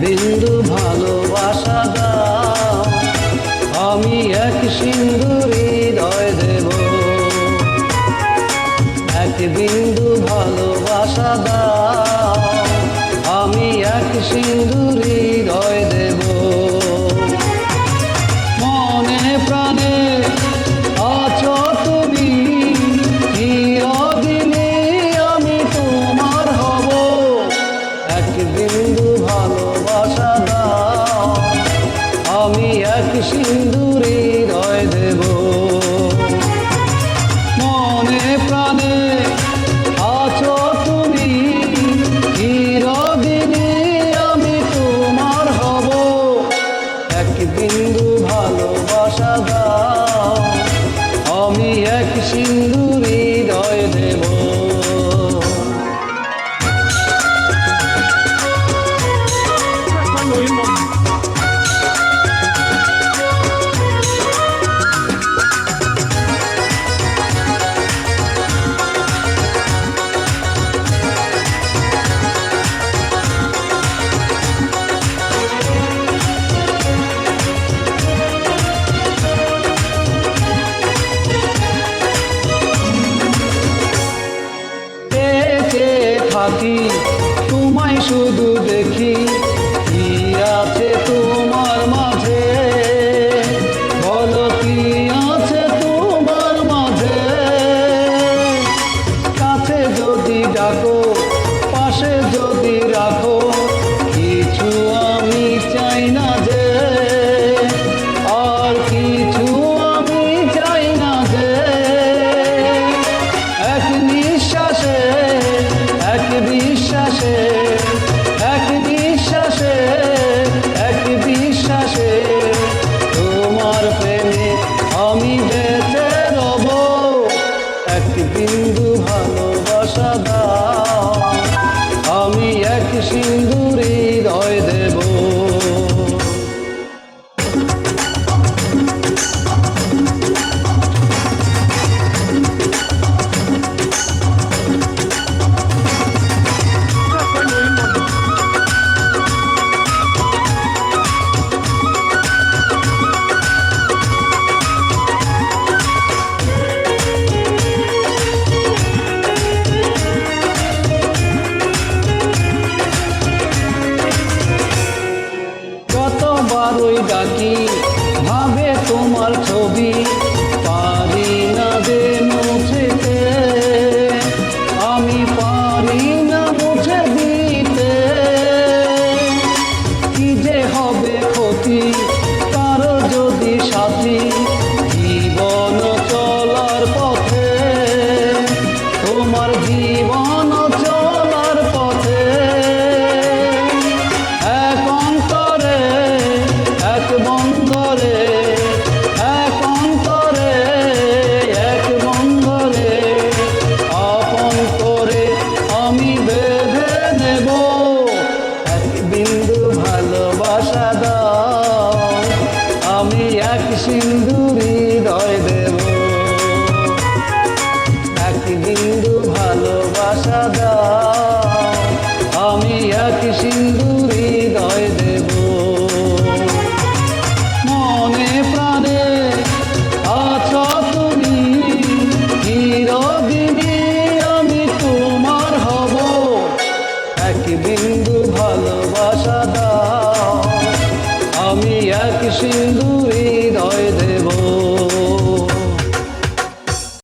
বিন্দু ভালোবাসা দাও। আমি এক সিন্দুর হৃদয় দেব। এক বিন্দু ভালোবাসা দাও। আমি এক সিন্দুর সিন্দুর হৃদয় দেব। মনে প্রাণে আছো তুমি, চিরদিনে আমি তোমার হব। এক বিন্দু ভালোবাসা দাও, আমি এক সিন্দুর থাকি তোমায় শুধু দেখি, কি আছে তোমার মাঝে? বলো কি আছে তোমার মাঝে? কাছে যদি ডাকো, পাশে যদি হবে ক্ষতি। যদি সাথী জীবন চলার পথে, তোমার জীবন চলার পথে। এক অন্তরে, এক বন্ধরে সিন্দুর হৃদয় দেব। এক বিন্দু ভালোবাসা দাও, আমি এক সিন্দুর হৃদয় দেব। মনে প্রাণে আছো তুমি, চিরদিনে আমি তোমার হব। এক বিন্দু ভালোবাসা দাও, আমি এক সিন্দুর হৃদয় দেব।